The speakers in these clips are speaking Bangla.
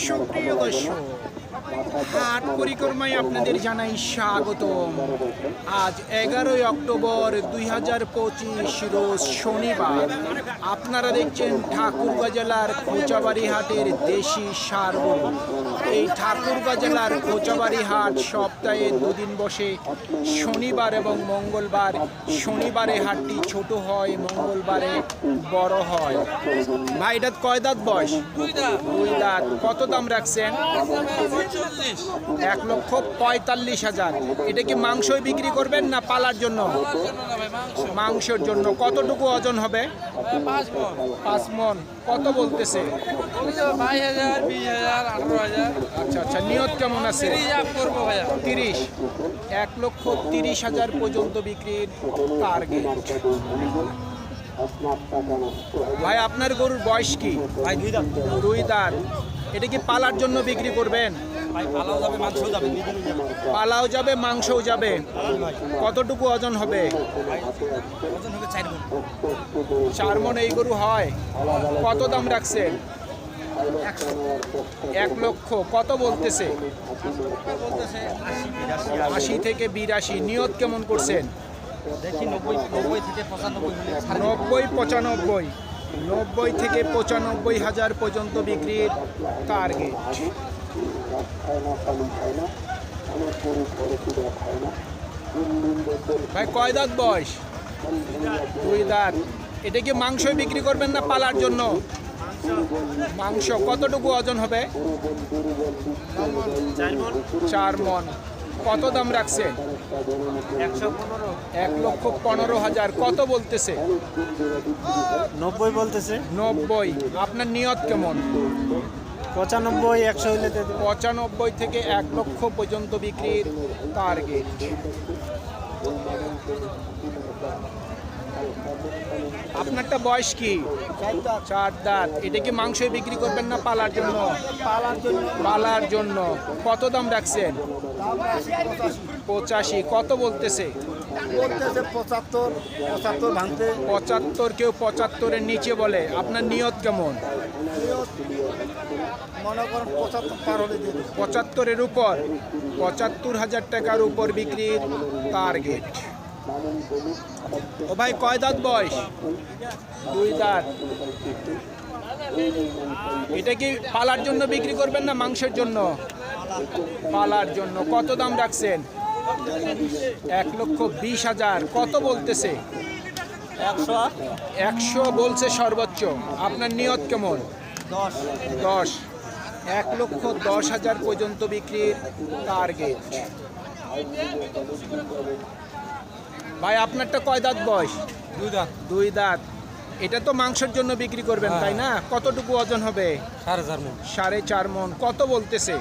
সুপ্রিয় দর্শক হাট পরিক্রমায় আপনাদের জানাই স্বাগতম। আজ এগারোই অক্টোবর দুই হাজার পঁচিশ রোজ শনিবার। আপনারা দেখছেন ঠাকুরগাঁ জেলার কোচাবাড়ি হাটের দেশি সার এই ঠাকুরগাঁ জেলার কোচাবাড়ি হাট সপ্তাহে দুদিন বসে। শনিবার এবং মঙ্গলবার। শনিবারে হাটটি ছোট হয়, মঙ্গলবারে বড় হয়। ভাই, এটা কয় দাঁত বয়স? দুই দাঁত। কত দাম রাখছেন? এক লক্ষ পঁয়তাল্লিশ হাজার। এটা কি মাংসই বিক্রি করবেন না পালার জন্য? মাংসের জন্য। কতটুকু ওজন হবে? পাঁচ মন। কত বলতেছে? আচ্ছা আচ্ছা নিয়ত কেমন আছে? তিরিশ এক লক্ষ তিরিশ হাজার পর্যন্ত বিক্রির টার্গেট ভাই আপনার গরুর বয়স কি? ভাই দুই দাম দুই দাঁত। এটা কি পালার জন্য বিক্রি করবেন? যাবে যাবে পালাও যাবে মাংসও যাবে। কতটুকু ওজন হবে? চার মন এই গরু হয়। কত দাম রাখছেন? এক লক্ষ। কত বলতেছে? আশি থেকে বিরাশি। নিয়ত কেমন করছেন? নব্বই পঁচানব্বই। নব্বই পঁচানব্বই। নব্বই থেকে পঁচানব্বই হাজার পর্যন্ত বিক্রির টার্গেট ভাই, কয় দাঁত বয়স? দুই দাঁত। এটা কি মাংসই বিক্রি করবেন না পালার জন্য? মাংস কতটুকু ওজন হবে? চার মন। কত দাম রাখছেন পনেরো এক লক্ষ পনেরো হাজার। কত বলতেছে? নব্বই বলতেছে। নব্বই। আপনার নিয়ত কেমন? পঁচানব্বই একশো হইলে পঁচানব্বই থেকে এক লক্ষ পর্যন্ত বিক্রির টার্গেট আপনারটা বয়স কি? চার দাঁত। এটা কি মাংসই বিক্রি করবেন না পালার জন্য। পালার জন্য। কত দাম রাখছেন? পঁচাশি কত বলতেছে? বলতেছে পঁচাত্তর পঁচাত্তর ভাঙতে। পঁচাত্তর কেউ পঁচাত্তরের নিচে বলে আপনার নিয়ত কেমন? মনে। পঁচাত্তরের উপর পঁচাত্তর হাজার টাকার উপর বিক্রির টার্গেট ও ভাই কয় দাঁত বয়স? দুই দাঁত। এটা কি পালার জন্য বিক্রি করবেন না মাংসের জন্য? পালার জন্য। কত দাম রাখছেন? এক লক্ষ বিশ হাজার। কত বলতেছে? একশো বলছে সর্বোচ্চ। আপনার নিয়ত কেমন? দশ। দশ। এক লক্ষ দশ হাজার পর্যন্ত বিক্রির টার্গেট ভাই আপনারটা কয় দাঁত বয়স? দুই দাঁত। দুই দাঁত। এটা তো মাংসের জন্য বিক্রি করবেন তাই না? কতটুকু ওজন হবে? সাড়ে চার মন। সাড়ে চার মন। কত বলতেছে?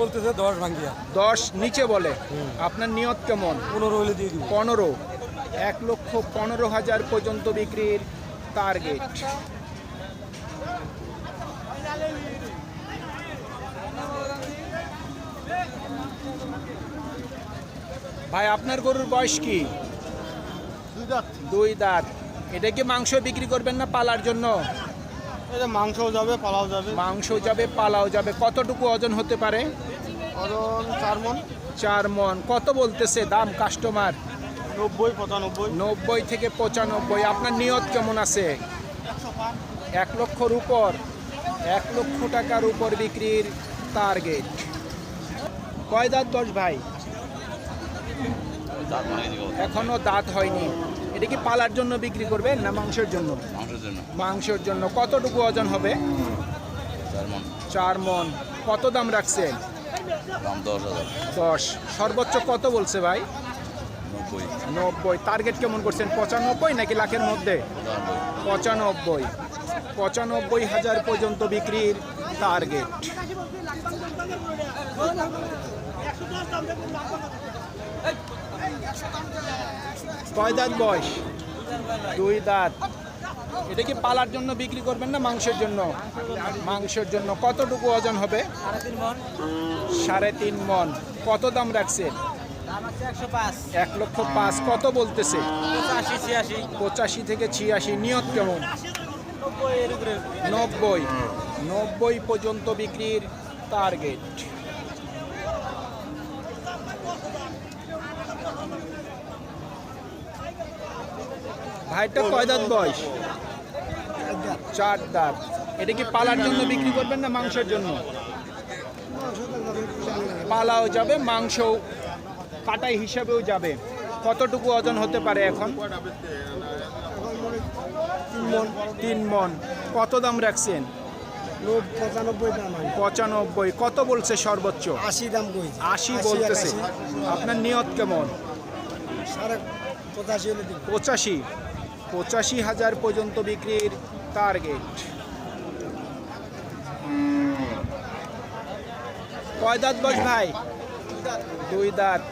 বলতেছে দশ ভাঙ্গিয়া। দশ নিচে বলে। আপনার নিয়ত কেমন? পনেরো হলে দিয়ে দিব। পনেরো। এক লক্ষ পনেরো হাজার পর্যন্ত বিক্রির টার্গেট ভাই আপনার গরুর বয়স কি? দুই দাঁত। এটা কি মাংস বিক্রি করবেন না পালার জন্য? মাংসও যাবে পালাও যাবে। মাংস যাবে পালাও যাবে। কতটুকু ওজন হতে পারে? ওজন চার মন। চার মন। কত বলতেছে দাম কাস্টমার নব্বই পঁচানব্বই। নব্বই থেকে পঁচানব্বই। আপনার নিয়ত কেমন আছে? এক লক্ষর উপর। এক লক্ষ টাকার উপর বিক্রির টার্গেট কয় দাঁত দশ ভাই? এখনও দাঁত হয়নি। এটা কি পালার জন্য বিক্রি করবেন না মাংসের জন্য? জন্য। মাংসের জন্য কতটুকু ওজন হবে? চার মন। চার মন। কত দাম রাখছেন? দাম দশ হাজার। দশ। সর্বোচ্চ কত বলছে ভাই? নব্বই। নব্বই। টার্গেট কেমন করছেন? পঁচানব্বই নাকি লাখের মধ্যে? পঁচানব্বই। পঁচানব্বই। পঁচানব্বই হাজার পর্যন্ত বিক্রির টার্গেট। কয় দাঁত বয়স? দুই দাঁত। এটা কি পালার জন্য বিক্রি করবেন না মাংসের জন্য? মাংসের জন্য কতটুকু ওজন হবে? সাড়ে তিন মন। কত দাম পাঁচ এক লক্ষ পাঁচ। কত বলতেছে? পঁচাশি থেকে ছিয়াশি। নিয়ত কেমন? নব্বই। নব্বই পর্যন্ত বিক্রির টার্গেট ভাইটা কয় দাঁত বয়স? চার দাঁত এটা কি পালার জন্য বিক্রি করবেন না মাংসের জন্য? পালাও যাবে মাংস কাটাই হিসাবেও যাবে। কতটুকু ওজন হতে পারে এখন? তিন মন। কত দাম রাখছেন? পঁচানব্বই কত বলছে সর্বোচ্চ? আশি দাম আশি বলতেছে। আপনার নিয়ত কেমন? পঁচাশি। পঁচাশি হাজার পর্যন্ত বিক্রির টার্গেট কয় দাঁত বস ভাই? দুই দাঁত।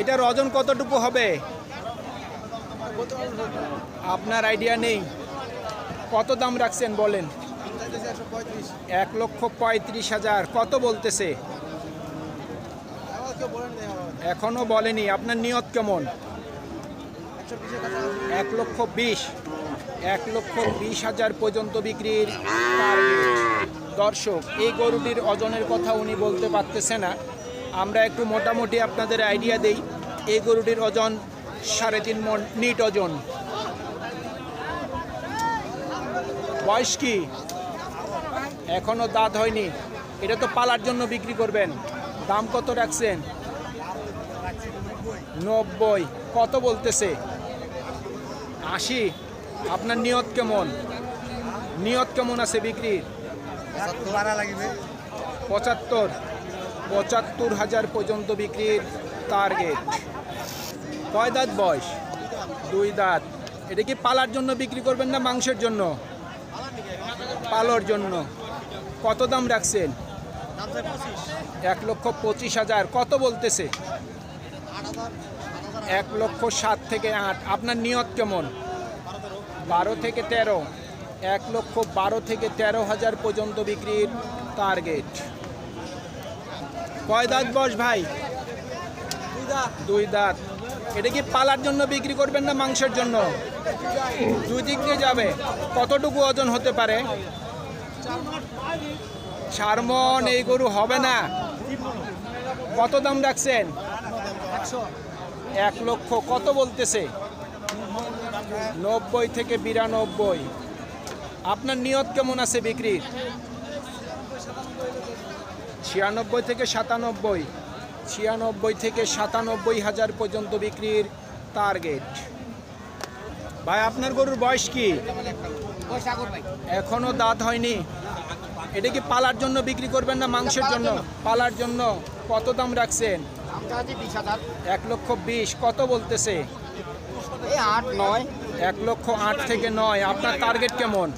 এটার ওজন কতটুকু হবে? আপনার আইডিয়া নেই। কত দাম রাখছেন বলেন? এক লক্ষ পঁয়ত্রিশ হাজার। কত বলতেছে? এখনও বলেনি। আপনার নিয়ত কেমন? এক লক্ষ বিশ। এক লক্ষ বিশ হাজার পর্যন্ত বিক্রির দর্শক, এই গরুটির ওজনের কথা উনি বলতে পারতেছে না। আমরা একটু মোটামুটি আপনাদের আইডিয়া দেই। এই গরুটির ওজন সাড়ে তিন মন নিট ওজন। বয়স কি? এখনও দাঁত হয়নি। এটা তো পালার জন্য বিক্রি করবেন। দাম কত রাখছেন? নব্বই। কত বলতেছে? আশি? আপনার নিয়ত কেমন? নিয়ত কেমন আছে বিক্রির? লাগবে। পঁচাত্তর। পঁচাত্তর হাজার পর্যন্ত বিক্রির টার্গেট কয় দাঁত বয়স? দুই দাঁত। এটা কি পালার জন্য বিক্রি করবেন না মাংসের জন্য? পালোর জন্য। কত দাম রাখছেন? এক লক্ষ পঁচিশ হাজার। কত বলতেছে? এক লক্ষ সাত থেকে আট। আপনার নিয়ত কেমন? বারো থেকে তেরো, এক লক্ষ বারো থেকে তেরো হাজার পর্যন্ত বিক্রির টার্গেট কয় দাঁত বস ভাই? দুই দাঁত। এটা কি পালার জন্য বিক্রি করবেন না মাংসের জন্য? দুই দিক দিয়ে যাবে। কতটুকু ওজন হতে পারে? সারমন, এই গরু হবে না। কত দাম রাখছেন? এক লক্ষ। কত বলতেছে? নব্বই থেকে বিরানব্বই। আপনার নিয়ত কেমন আছে বিক্রির? ছিয়ানব্বই থেকে সাতানব্বই। ছিয়ানব্বই থেকে সাতানব্বই হাজার পর্যন্ত বিক্রির টার্গেট ভাই আপনার গরুর বয়স কি? এখনও দাঁত হয়নি। এটা কি পালার জন্য বিক্রি করবেন না মাংসের জন্য? পালার জন্য কত দাম রাখছেন? এক লক্ষ বিশ। কত বলতেছে? এই আট নয়। এক লক্ষ আট থেকে নয়, আপনার টার্গেট কেমন?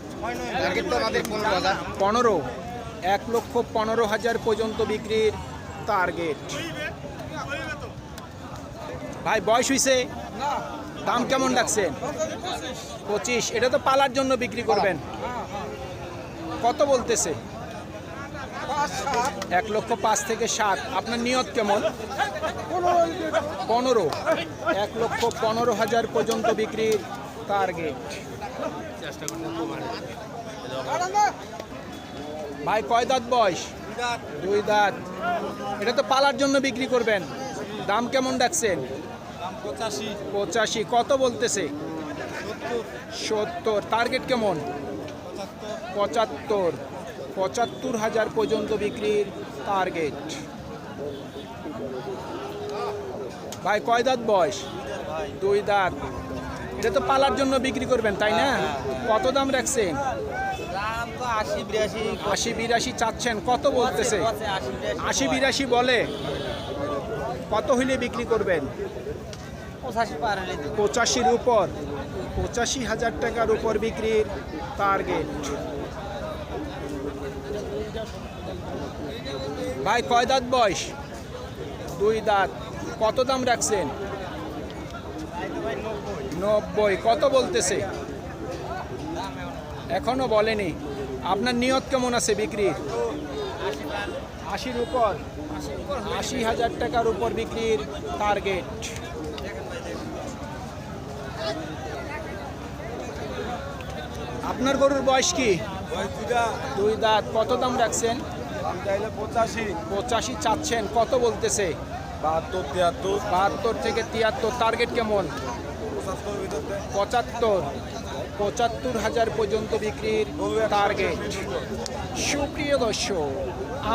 পনেরো। এক লক্ষ পনেরো হাজার পর্যন্ত বিক্রির টার্গেট ভাই, বয়স হইছে? দাম কেমন রাখছেন? পঁচিশ। এটা তো পালার জন্য বিক্রি করবেন। কত বলতেছে? এক লক্ষ পাঁচ থেকে সাত। আপনার নিয়ত কেমন? পনেরো। এক লক্ষ পনেরো হাজার পর্যন্ত বিক্রির টার্গেট ভাই, কয় দাঁত বয়স? দুই দাঁত। এটা তো পালার জন্য বিক্রি করবেন। দাম কেমন রাখছেন পঁচাশি। পঁচাশি কত বলতেছে? সত্তর। টার্গেট কেমন? পঁচাত্তর। পঁচাত্তর হাজার পর্যন্ত বিক্রির টার্গেট ভাই, কয় দাঁত বয়স? দুই দাঁত। এটা তো পালার জন্য বিক্রি করবেন তাই না? কত দাম রাখছেন? দাম আশি বিরাশি। চাচ্ছেন কত বলতেছে? আশি বিরাশি বলে। কত হইলে বিক্রি করবেন? পঁচাশির উপর। পঁচাশি হাজার টাকার উপর বিক্রির টার্গেট। ভাই কয় দাঁত বয়স? দুই দাঁত। কত দাম রাখছেন? নব্বই। কত বলতেছে? এখনও বলেনি। আপনার নিয়ত কেমন আছে বিক্রির? আশির উপর। আশি হাজার টাকার উপর বিক্রির টার্গেট আপনার গরুর বয়স কি? দুই দাঁত। কত দাম রাখছেন? পঁচাশি। পঁচাশি চাচ্ছেন। কত বলতেছে? বাহাত্তর, তিয়াত্তর। বাহাত্তর থেকে তিয়াত্তর টার্গেট কেমন? পঁচাত্তর। পঁচাত্তর হাজার পর্যন্ত বিক্রির টার্গেট সুপ্রিয় দর্শক,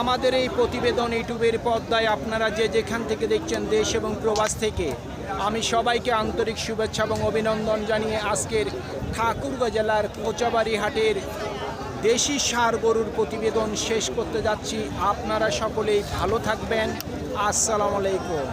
আমাদের এই প্রতিবেদন ইউটিউবের পর্দায় আপনারা যে যেখান থেকে দেখছেন দেশ এবং প্রবাস থেকে, আমি সবাইকে আন্তরিক শুভেচ্ছা এবং অভিনন্দন জানিয়ে আজকের ঠাকুরগাঁ জেলার কোচাবাড়ি হাটের দেশি সার গরুর প্রতিবেদন শেষ করতে যাচ্ছি। আপনারা সকলেই ভালো থাকবেন। আসসালামু আলাইকুম